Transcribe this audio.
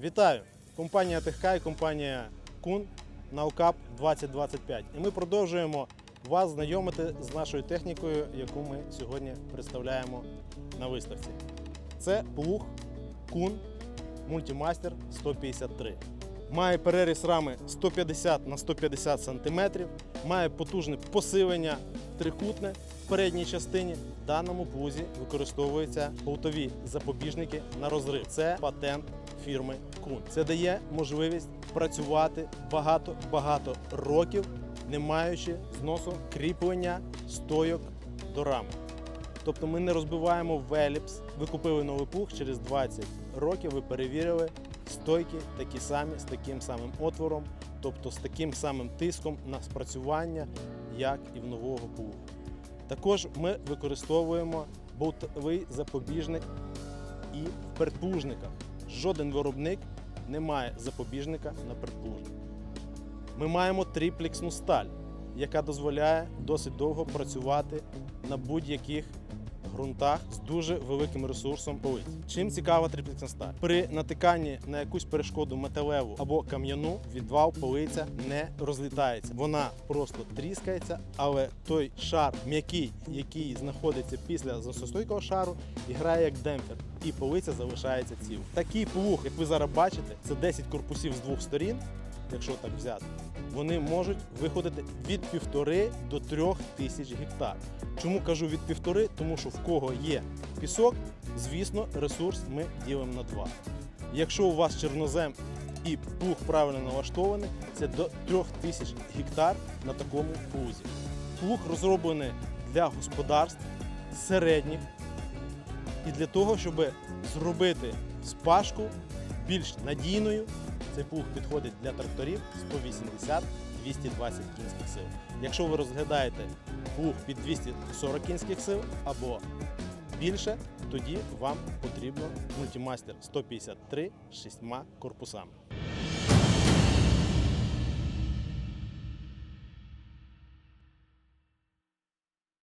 Вітаю! Компанія Техкай, компанія Кун Наукап 2025. І ми продовжуємо вас знайомити з нашою технікою, яку ми сьогодні представляємо на виставці. Це плуг Кун Мультимастер 153. Має переріз рами 150 на 150 см, має потужне посилення трикутне в передній частині. В даному плузі використовуються болтові запобіжники на розрив. Це патент фірми Кун. Це дає можливість працювати багато-багато років, не маючи зносу кріплення стойок до рами. Тобто ми не розбиваємо веліпс. Ви купили новий плуг через 20 років. Ви перевірили стойки такі самі з таким самим отвором, тобто з таким самим тиском на спрацювання, як і в нового плугу. Також ми використовуємо болтовий запобіжник і в передплужниках. Жоден виробник не має запобіжника на приплужні. Ми маємо тріплексну сталь, яка дозволяє досить довго працювати на будь-яких ґрунтах з дуже великим ресурсом полиць. Чим цікава тріплексна сталь? При натиканні на якусь перешкоду металеву або кам'яну відвал полиця не розлітається. Вона просто тріскається, але той шар м'який, який знаходиться після засостойкого шару, грає як демпфер, і полиця залишається ціл. Такий плуг, як ви зараз бачите, це 10 корпусів з двох сторін, якщо так взяти. Вони можуть виходити від півтори до трьох тисяч гектар. Чому кажу від півтори? Тому що в кого є пісок, звісно, ресурс ми ділимо на два. Якщо у вас чорнозем і плуг правильно налаштований, це до трьох тисяч гектар на такому плузі. Плуг розроблений для господарств середніх і для того, щоб зробити спашку більш надійною. Цей плуг підходить для тракторів 180-220 кінських сил. Якщо ви розглядаєте плуг під 240 кінських сил або більше, тоді вам потрібно мультимастер 153 з шістьма корпусами.